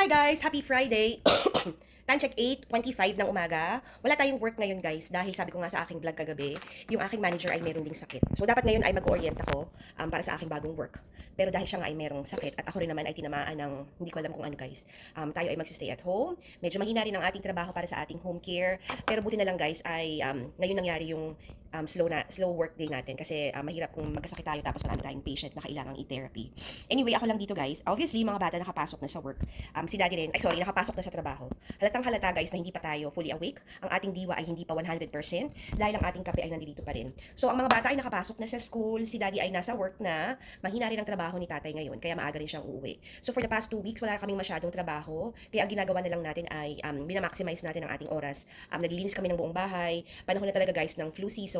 Hi guys! Happy Friday! Time check 8.25 ng umaga. Wala tayong work ngayon guys dahil sabi ko nga sa aking vlog kagabi, yung aking manager ay meron ding sakit. So dapat ngayon ay mag-orient ako um, para sa aking bagong work. Pero dahil siya nga ay merong sakit at ako rin naman ay tinamaan ng hindi ko alam kung ano guys. Um, tayo ay mag-stay at home. Medyo mahina rin ang ating trabaho para sa ating home care. Pero buti na lang guys ay um, ngayon nangyari yung um, slow na slow work day natin kasi um, mahirap kung magkasakit tayo tapos marami tayong patient na kailangang i-therapy. Anyway, ako lang dito guys. Obviously, mga bata nakapasok na sa work. Um, si daddy rin, ay sorry, nakapasok na sa trabaho. Halatang halata guys na hindi pa tayo fully awake. Ang ating diwa ay hindi pa 100% dahil ang ating kape ay nandito pa rin. So, ang mga bata ay nakapasok na sa school. Si daddy ay nasa work na. Mahina rin ang trabaho ni tatay ngayon kaya maaga rin siyang uuwi. So, for the past two weeks, wala kaming masyadong trabaho. Kaya ang ginagawa na lang natin ay um, minamaximize natin ang ating oras. Um, naglilinis kami ng buong bahay. Panahon na talaga guys ng flu season.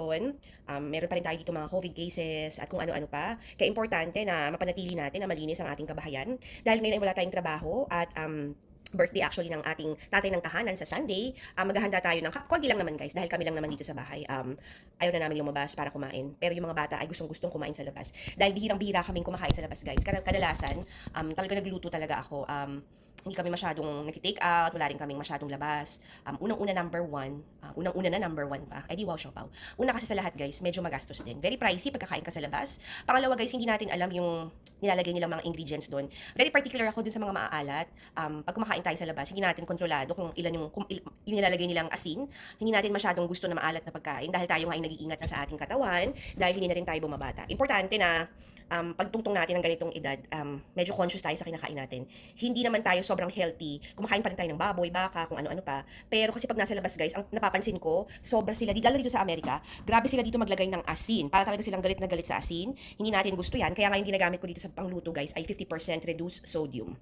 Um, meron pa rin tayo dito mga COVID cases at kung ano-ano pa. Kaya importante na mapanatili natin na malinis ang ating kabahayan. Dahil ngayon ay wala tayong trabaho at um, birthday actually ng ating tatay ng tahanan sa Sunday. Um, maghahanda tayo ng, konti lang naman guys, dahil kami lang naman dito sa bahay. Um, ayaw na namin lumabas para kumain. Pero yung mga bata ay gustong-gustong kumain sa labas. Dahil bihirang-bihira kaming kumakain sa labas guys. Kada- Kadalasan, um, talaga nagluto talaga ako. Um, hindi kami masyadong nag-take out, wala rin kaming masyadong labas. Um, unang-una number one, uh, unang-una na number one pa, eh di wow siopaw. Una kasi sa lahat guys, medyo magastos din. Very pricey pagkakain ka sa labas. Pangalawa guys, hindi natin alam yung nilalagay nilang mga ingredients doon. Very particular ako dun sa mga maaalat. Um, pag kumakain tayo sa labas, hindi natin kontrolado kung ilan yung, kung il, yung nilalagay nilang asin. Hindi natin masyadong gusto na maalat na pagkain dahil tayo nga ay nag-iingat na sa ating katawan, dahil hindi na rin tayo bumabata. Importante na um, pagtungtong natin ng ganitong edad, um, medyo conscious tayo sa kinakain natin. Hindi naman tayo sobrang healthy. Kumakain pa rin tayo ng baboy, baka, kung ano-ano pa. Pero kasi pag nasa labas guys, ang napapansin ko, sobra sila, lalo dito sa Amerika, grabe sila dito maglagay ng asin. Para talaga silang galit na galit sa asin. Hindi natin gusto yan. Kaya ngayon ginagamit ko dito sa pangluto guys ay 50% reduced sodium.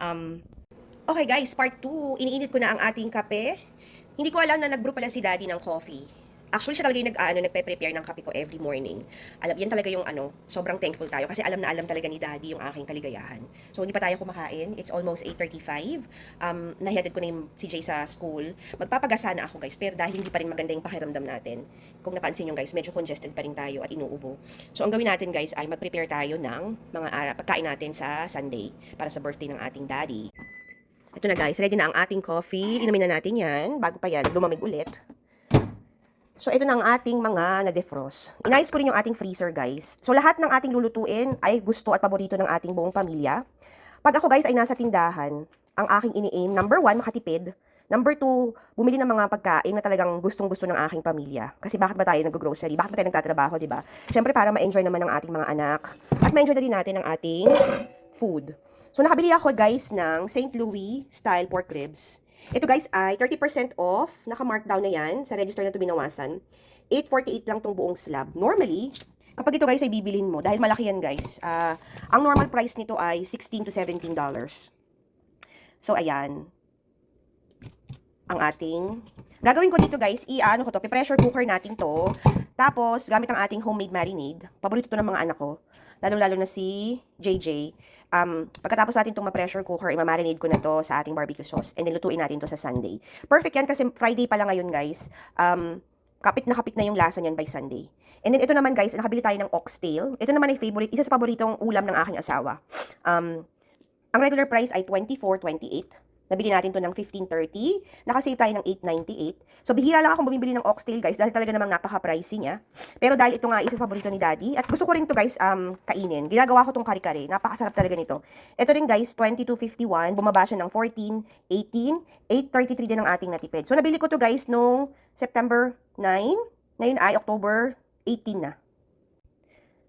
Um, okay guys, part 2. Iniinit ko na ang ating kape. Hindi ko alam na nag-brew pala si daddy ng coffee. Actually, siya talaga yung nag, ano, nagpe-prepare ng kape ko every morning. Alam, yan talaga yung ano, sobrang thankful tayo kasi alam na alam talaga ni daddy yung aking kaligayahan. So, hindi pa tayo kumakain. It's almost 8.35. Um, nahihatid ko na yung Jay sa school. Magpapagasa na ako guys, pero dahil hindi pa rin maganda yung pakiramdam natin, kung napansin nyo guys, medyo congested pa rin tayo at inuubo. So, ang gawin natin guys ay mag-prepare tayo ng mga uh, pagkain natin sa Sunday para sa birthday ng ating daddy. Ito na guys, ready na ang ating coffee. Inumin na natin yan bago pa yan lumamig ulit. So, ito na ang ating mga na-defrost. Inayos ko rin yung ating freezer, guys. So, lahat ng ating lulutuin ay gusto at paborito ng ating buong pamilya. Pag ako, guys, ay nasa tindahan, ang aking ini-aim, number one, makatipid. Number two, bumili ng mga pagkain na talagang gustong-gusto ng aking pamilya. Kasi bakit ba tayo nag-grocery? Bakit ba tayo nagtatrabaho, di ba? Siyempre, para ma-enjoy naman ng ating mga anak. At ma-enjoy na din natin ang ating food. So, nakabili ako, guys, ng St. Louis style pork ribs. Ito guys ay 30% off. Naka-markdown na yan sa register na binawasan. 848 lang tong buong slab. Normally, kapag ito guys ay bibilin mo, dahil malaki yan guys, uh, ang normal price nito ay 16 to 17 dollars. So, ayan. Ang ating, gagawin ko dito guys, i-ano ko to, pressure cooker natin to. Tapos, gamit ang ating homemade marinade. Paborito to ng mga anak ko. Lalo-lalo na si JJ um, pagkatapos natin itong ma-pressure cooker, i-marinate ko na to sa ating barbecue sauce and then lutuin natin to sa Sunday. Perfect yan kasi Friday pa lang ngayon guys. Um, kapit na kapit na yung lasa niyan by Sunday. And then ito naman guys, nakabili tayo ng oxtail. Ito naman ay favorite, isa sa paboritong ulam ng aking asawa. Um, ang regular price ay 24.28. Nabili natin to ng 15.30. Nakasave tayo ng 8.98. So, bihira lang akong bumibili ng oxtail, guys, dahil talaga namang napaka-pricey niya. Pero dahil ito nga isa sa paborito ni Daddy, at gusto ko rin to guys, um, kainin. Ginagawa ko tong kare-kare. Napakasarap talaga nito. Ito rin, guys, 22.51. Bumaba siya ng 14, 18, 8.33 din ang ating natipid. So, nabili ko to guys, nung September 9. Ngayon ay October 18 na.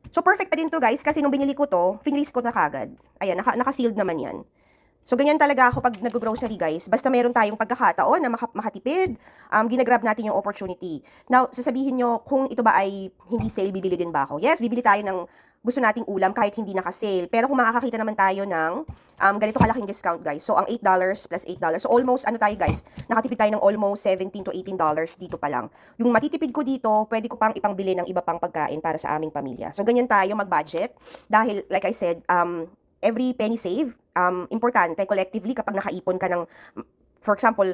So, perfect pa din to guys, kasi nung binili ko to, finlist ko na kagad. Ayan, naka, naka-sealed naman yan. So, ganyan talaga ako pag nag-grocery, guys. Basta meron tayong pagkakataon na maka- makatipid, um, ginagrab natin yung opportunity. Now, sasabihin nyo, kung ito ba ay hindi sale, bibili din ba ako? Yes, bibili tayo ng gusto nating ulam kahit hindi naka-sale. Pero kung makakakita naman tayo ng um, ganito kalaking discount, guys. So, ang $8 plus $8. So, almost, ano tayo, guys, nakatipid tayo ng almost 17 to $18 dito pa lang. Yung matitipid ko dito, pwede ko pang ipangbili ng iba pang pagkain para sa aming pamilya. So, ganyan tayo mag-budget. Dahil, like I said, um, every penny save, um, importante collectively kapag nakaipon ka ng, for example,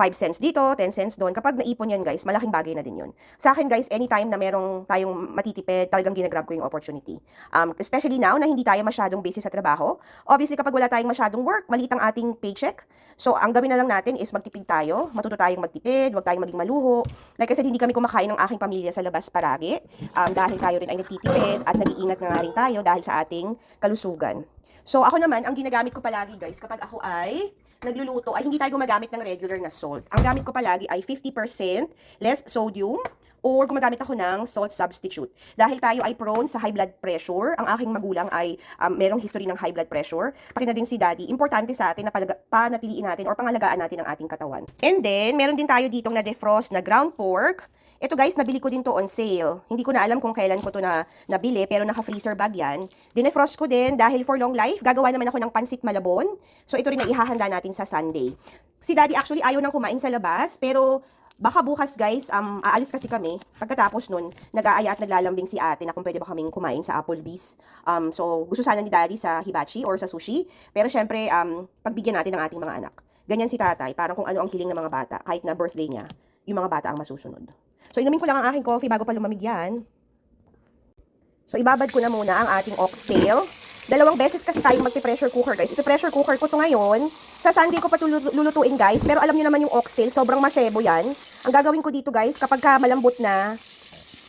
5 cents dito, 10 cents doon. Kapag naipon yan guys, malaking bagay na din yun. Sa akin guys, anytime na merong tayong matitipid, talagang ginagrab ko yung opportunity. Um, especially now na hindi tayo masyadong busy sa trabaho. Obviously, kapag wala tayong masyadong work, maliit ang ating paycheck. So, ang gawin na lang natin is magtipid tayo, matuto tayong magtipid, huwag tayong maging maluho. Like I said, hindi kami kumakain ng aking pamilya sa labas paragi. Um, dahil tayo rin ay nagtitipid at nag-iingat na nga rin tayo dahil sa ating kalusugan. So, ako naman, ang ginagamit ko palagi guys, kapag ako ay nagluluto ay hindi tayo gumagamit ng regular na salt. Ang gamit ko palagi ay 50% less sodium or gumagamit ako ng salt substitute. Dahil tayo ay prone sa high blood pressure, ang aking magulang ay um, merong history ng high blood pressure, pati na din si daddy, importante sa atin na panatiliin natin or pangalagaan natin ang ating katawan. And then, meron din tayo ditong na defrost na ground pork. Ito guys, nabili ko din to on sale. Hindi ko na alam kung kailan ko to na nabili, pero naka-freezer bag yan. Dinefrost ko din dahil for long life, gagawa naman ako ng pansit malabon. So ito rin na ihahanda natin sa Sunday. Si daddy actually ayaw nang kumain sa labas, pero Baka bukas guys, um, aalis kasi kami. Pagkatapos nun, nag-aaya at naglalambing si ate na kung pwede ba kaming kumain sa Applebee's. Um, so, gusto sana ni daddy sa hibachi or sa sushi. Pero syempre, um, pagbigyan natin ng ating mga anak. Ganyan si tatay, parang kung ano ang hiling ng mga bata. Kahit na birthday niya, yung mga bata ang masusunod. So, inumin ko lang ang aking coffee bago pa lumamig yan. So, ibabad ko na muna ang ating oxtail. Dalawang beses kasi tayong magti-pressure cooker, guys. Ito pressure cooker ko to ngayon. Sa Sunday ko pa lulutuin, guys. Pero alam niyo naman yung oxtail, sobrang masebo yan. Ang gagawin ko dito, guys, kapag ka malambot na,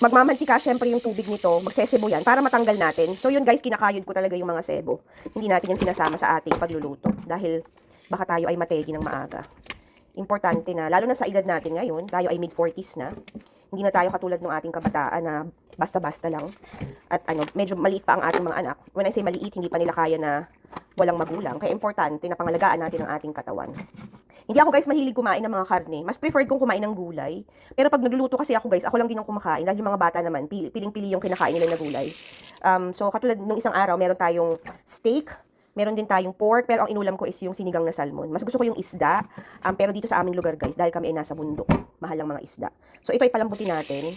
magmamantika syempre yung tubig nito, magsesebo yan para matanggal natin. So yun guys, kinakayod ko talaga yung mga sebo. Hindi natin yan sinasama sa ating pagluluto dahil baka tayo ay mategi ng maaga. Importante na, lalo na sa edad natin ngayon, tayo ay mid-40s na. Hindi na tayo katulad ng ating kabataan na basta-basta lang. At ano, medyo maliit pa ang ating mga anak. When I say maliit, hindi pa nila kaya na walang magulang. Kaya importante na pangalagaan natin ang ating katawan. Hindi ako guys mahilig kumain ng mga karne. Mas preferred kong kumain ng gulay. Pero pag nagluluto kasi ako guys, ako lang din ang kumakain. Dahil yung mga bata naman, pili- piling-pili yung kinakain nila na gulay. Um, so katulad nung isang araw, meron tayong steak, meron din tayong pork, pero ang inulam ko is yung sinigang na salmon. Mas gusto ko yung isda, um, pero dito sa aming lugar guys, dahil kami ay nasa bundok, mahal ang mga isda. So ito ay palambutin natin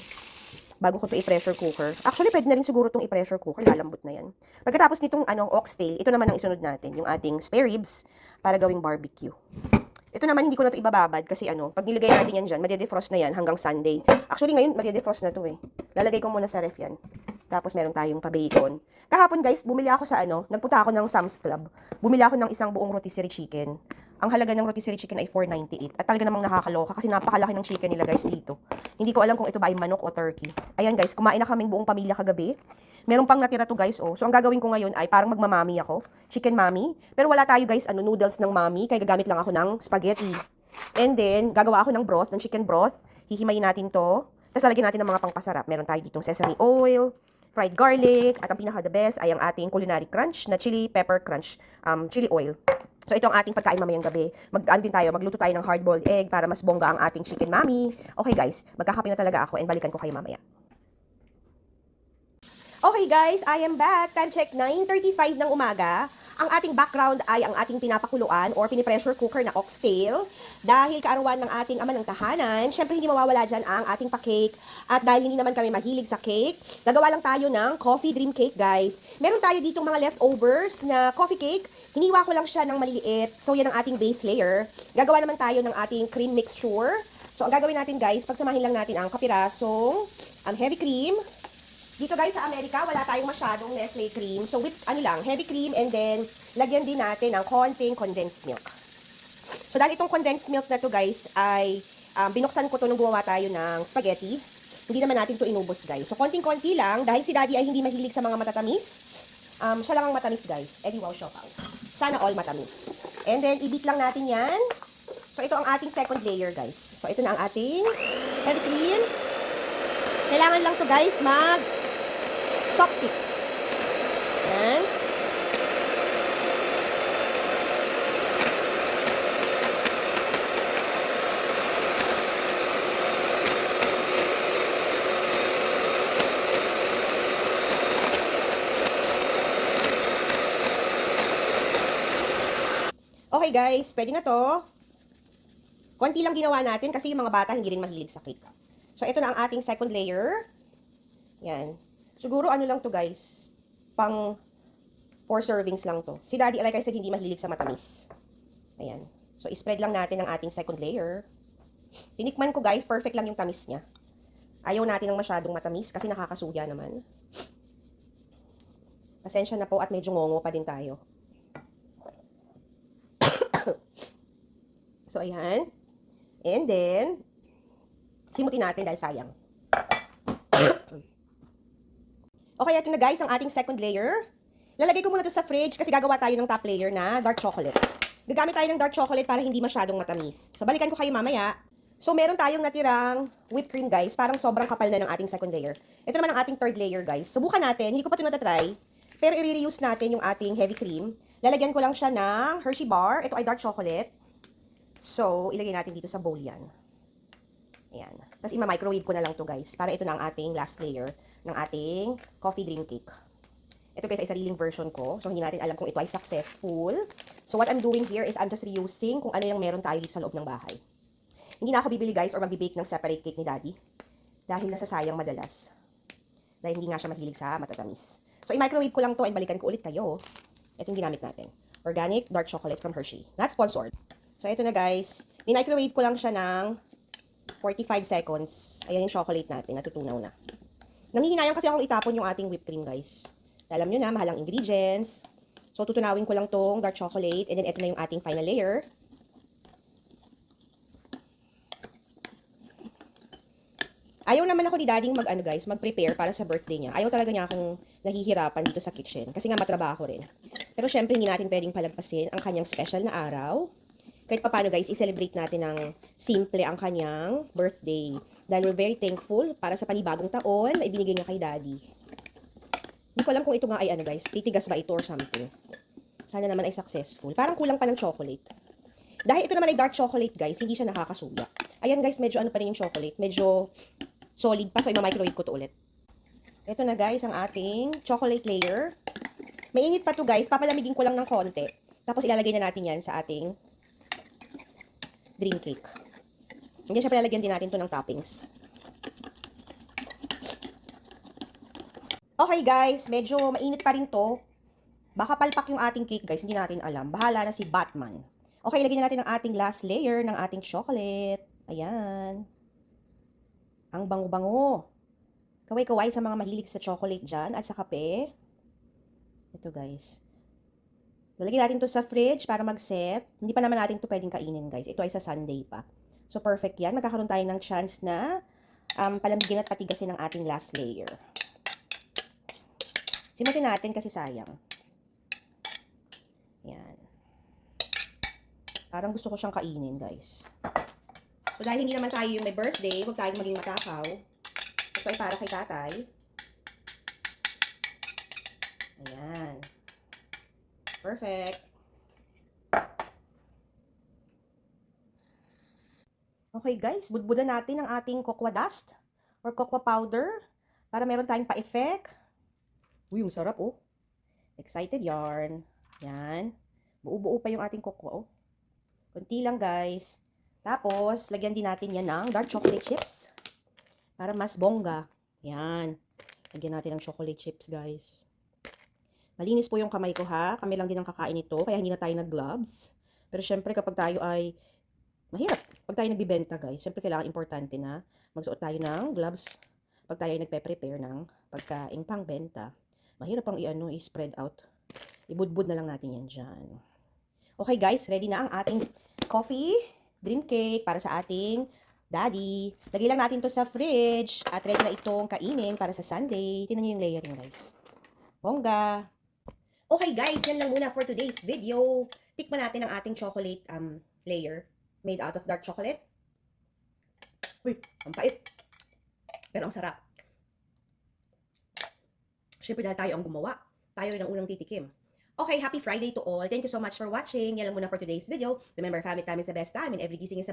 bago ko to i-pressure cooker. Actually, pwede na rin siguro itong i-pressure cooker, lalambot na yan. Pagkatapos nitong anong oxtail, ito naman ang isunod natin, yung ating spare ribs para gawing barbecue. Ito naman hindi ko na to ibababad kasi ano, pag nilagay natin yan dyan, madedefrost na yan hanggang Sunday. Actually ngayon, madedefrost na to eh. Lalagay ko muna sa ref yan. Tapos meron tayong pa-bacon. Kahapon guys, bumili ako sa ano, nagpunta ako ng Sam's Club. Bumili ako ng isang buong rotisserie chicken. Ang halaga ng rotisserie chicken ay 4.98. At talaga namang nakakaloka kasi napakalaki ng chicken nila guys dito. Hindi ko alam kung ito ba ay manok o turkey. Ayan guys, kumain na kaming buong pamilya kagabi. Meron pang natira to guys oh. So ang gagawin ko ngayon ay parang magmamami ako. Chicken mami. Pero wala tayo guys, ano, noodles ng mami. Kaya gagamit lang ako ng spaghetti. And then, gagawa ako ng broth, ng chicken broth. Hihimayin natin to. Tapos lalagyan natin ng mga pangpasarap. Meron tayo ditong sesame oil, fried garlic, at ang pinaka the best ay ang ating culinary crunch na chili pepper crunch, um, chili oil. So ito ang ating pagkain mamayang gabi. Mag din tayo, magluto tayo ng hard-boiled egg para mas bongga ang ating chicken mami. Okay guys, magkakape na talaga ako and balikan ko kayo mamaya. Okay guys, I am back. Time check 9.35 ng umaga. Ang ating background ay ang ating pinapakuluan or pinipressure cooker na oxtail. Dahil kaarawan ng ating ama ng tahanan, syempre hindi mawawala dyan ang ating pa-cake. At dahil hindi naman kami mahilig sa cake, gagawa lang tayo ng coffee dream cake guys. Meron tayo ditong mga leftovers na coffee cake. Hiniwa ko lang siya ng maliliit. So yan ang ating base layer. Gagawa naman tayo ng ating cream mixture. So ang gagawin natin guys, pagsamahin lang natin ang kapirasong um, heavy cream, dito guys sa Amerika, wala tayong masyadong Nestle cream. So with ano lang, heavy cream and then lagyan din natin ng konting condensed milk. So dahil itong condensed milk na to guys ay um, binuksan ko to nung gumawa tayo ng spaghetti. Hindi naman natin to inubos guys. So konting-konti lang dahil si daddy ay hindi mahilig sa mga matatamis. Um, siya lang ang matamis guys. Eddie wow shout out. Sana all matamis. And then i-beat lang natin yan. So ito ang ating second layer guys. So ito na ang ating heavy cream. Kailangan lang to guys mag soft stick. Yan. Okay guys, pwede na to. Konti lang ginawa natin kasi yung mga bata hindi rin mahilig sa cake. So ito na ang ating second layer. Yan. Siguro ano lang to guys, pang 4 servings lang to. Si daddy, like I said, hindi mahilig sa matamis. Ayan. So, spread lang natin ang ating second layer. Tinikman ko guys, perfect lang yung tamis niya. Ayaw natin ng masyadong matamis kasi nakakasuya naman. Pasensya na po at medyo ngongo pa din tayo. so, ayan. And then, simutin natin dahil sayang. Okay, ito na guys, ang ating second layer. Lalagay ko muna to sa fridge kasi gagawa tayo ng top layer na dark chocolate. Gagamit tayo ng dark chocolate para hindi masyadong matamis. So, balikan ko kayo mamaya. So, meron tayong natirang whipped cream, guys. Parang sobrang kapal na ng ating second layer. Ito naman ang ating third layer, guys. Subukan natin. Hindi ko pa ito natatry. Pero i-reuse natin yung ating heavy cream. Lalagyan ko lang siya ng Hershey bar. Ito ay dark chocolate. So, ilagay natin dito sa bowl yan. Ayan. Tapos, ima-microwave ko na lang to guys. Para ito na ang ating last layer ng ating coffee dream cake. Ito guys ay sariling version ko. So, hindi natin alam kung ito ay successful. So, what I'm doing here is I'm just reusing kung ano yung meron tayo dito sa loob ng bahay. Hindi na ako bibili guys or magbibake ng separate cake ni daddy. Dahil nasasayang madalas. Dahil hindi nga siya mahilig sa matatamis. So, i-microwave ko lang to and balikan ko ulit kayo. Ito yung ginamit natin. Organic dark chocolate from Hershey. Not sponsored. So, ito na guys. I-microwave ko lang siya ng 45 seconds. Ayan yung chocolate natin. Natutunaw na. Nangihinayang kasi akong itapon yung ating whipped cream guys. Alam nyo na, mahalang ingredients. So, tutunawin ko lang tong dark chocolate. And then, ito na yung ating final layer. Ayaw naman ako ni dading mag, ano guys, mag-prepare para sa birthday niya. Ayaw talaga niya akong nahihirapan dito sa kitchen. Kasi nga matrabaho rin. Pero syempre, hindi natin pwedeng palagpasin ang kanyang special na araw. Kahit pa paano guys, i-celebrate natin ng simple ang kanyang birthday. Dahil we're very thankful para sa panibagong taon na ibinigay niya kay daddy. Hindi ko alam kung ito nga ay ano guys, titigas ba ito or something. Sana naman ay successful. Parang kulang pa ng chocolate. Dahil ito naman ay dark chocolate guys, hindi siya nakakasuya. Ayan guys, medyo ano pa rin yung chocolate. Medyo solid pa, so i-microwave ko to ulit. Ito na guys, ang ating chocolate layer. Mainit pa to guys, papalamigin ko lang ng konti. Tapos ilalagay na natin yan sa ating dream cake. Hindi syempre lalagyan din natin to ng toppings. Okay guys, medyo mainit pa rin to. Baka palpak yung ating cake guys, hindi natin alam. Bahala na si Batman. Okay, ilagay na natin ang ating last layer ng ating chocolate. Ayan. Ang bango-bango. Kaway-kaway sa mga mahilig sa chocolate dyan at sa kape. Ito guys. Lalagyan natin to sa fridge para mag-set. Hindi pa naman natin to pwedeng kainin guys. Ito ay sa Sunday pa. So perfect yan. Magkakaroon tayo ng chance na um, palamigin at patigasin ang ating last layer. Simutin natin kasi sayang. Yan. Parang gusto ko siyang kainin guys. So, dahil hindi naman tayo yung may birthday, huwag tayong maging matakaw. Ito ay para kay tatay. Ayan. Perfect. Okay guys, budbudan natin ang ating cocoa dust or cocoa powder para meron tayong pa-effect. Uy, yung sarap oh. Excited yarn. Yan. Buo-buo pa yung ating cocoa oh. Kunti lang guys. Tapos, lagyan din natin yan ng dark chocolate chips. Para mas bongga. Yan. Lagyan natin ng chocolate chips, guys. Malinis po yung kamay ko, ha? Kami lang din ang kakain ito, kaya hindi na tayo nag-gloves. Pero syempre, kapag tayo ay mahirap. Pag tayo nagbibenta, guys, syempre kailangan importante na magsuot tayo ng gloves pag tayo ay nagpe-prepare ng pagkain pang benta. Mahirap pang i-ano, i-spread out. Ibudbud na lang natin yan dyan. Okay, guys, ready na ang ating coffee dream cake para sa ating daddy. Lagay lang natin to sa fridge at ready na itong kainin para sa Sunday. Tingnan niyo yung layering, guys. Bongga! Okay, guys, yan lang muna for today's video. Tikman natin ang ating chocolate um, layer made out of dark chocolate. Uy, ang pait. Pero ang sarap. Siyempre dahil tayo ang gumawa. Tayo ang unang titikim. Okay, happy Friday to all. Thank you so much for watching. Yan lang muna for today's video. Remember, family time is the best time and every gising is a blessing.